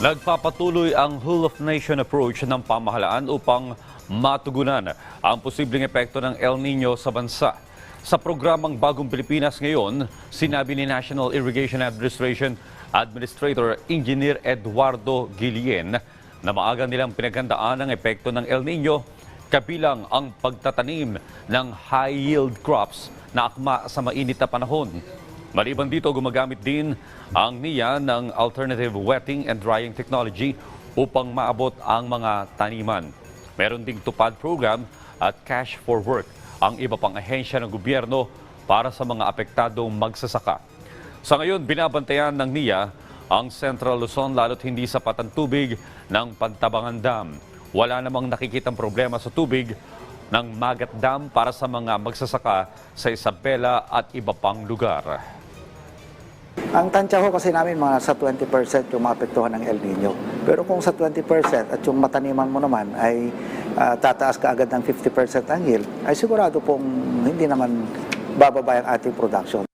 Nagpapatuloy ang whole of nation approach ng pamahalaan upang matugunan ang posibleng epekto ng El Nino sa bansa. Sa programang Bagong Pilipinas ngayon, sinabi ni National Irrigation Administration Administrator Engineer Eduardo Guillén na maaga nilang pinaghandaan ang epekto ng El Nino kabilang ang pagtatanim ng high-yield crops na akma sa mainit na panahon. Maliban dito, gumagamit din ang NIA ng alternative wetting and drying technology upang maabot ang mga taniman. Meron ding tupad program at cash for work ang iba pang ahensya ng gobyerno para sa mga apektadong magsasaka. Sa ngayon, binabantayan ng NIA ang Central Luzon lalo't hindi sapat ang tubig ng Pantabangan Dam. Wala namang nakikitang problema sa tubig ng Magat Dam para sa mga magsasaka sa Isabela at iba pang lugar. Ang tansya ho kasi namin mga sa 20% yung maapektuhan ng El Nino. Pero kung sa 20% at yung mataniman mo naman ay ah, tataas ka agad ng 50% ang yield, ay sigurado pong hindi naman bababa ang ating production.